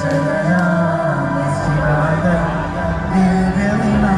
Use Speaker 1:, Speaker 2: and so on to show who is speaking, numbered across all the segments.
Speaker 1: I'm Shanana, Miss Chimada, Dear Billy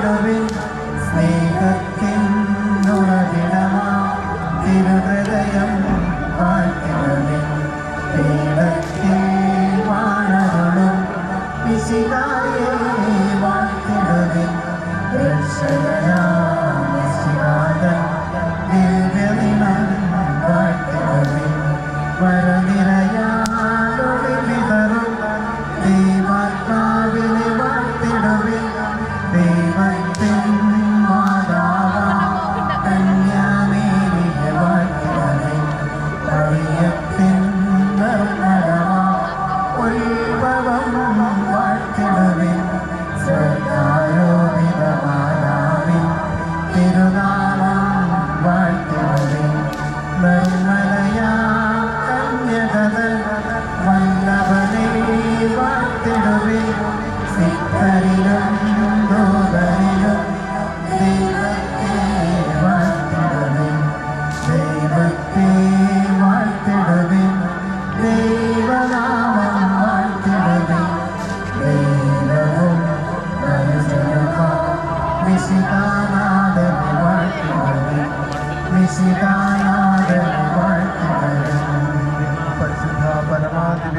Speaker 1: വിടവിൽ സ്നേഹത്തിനുറവിടമാ. തിരുഹൃദയം വാഴ്ത്തിടവിൽ പീഡത്തിൽ വാഴകളും വിശിതായേ വാഴ്ത്തിടവിൽ രക്ഷകരാശിനാഥൻ ദിവ്യമിമൻ വാഴ്ത്തിടവിൽ വരനിര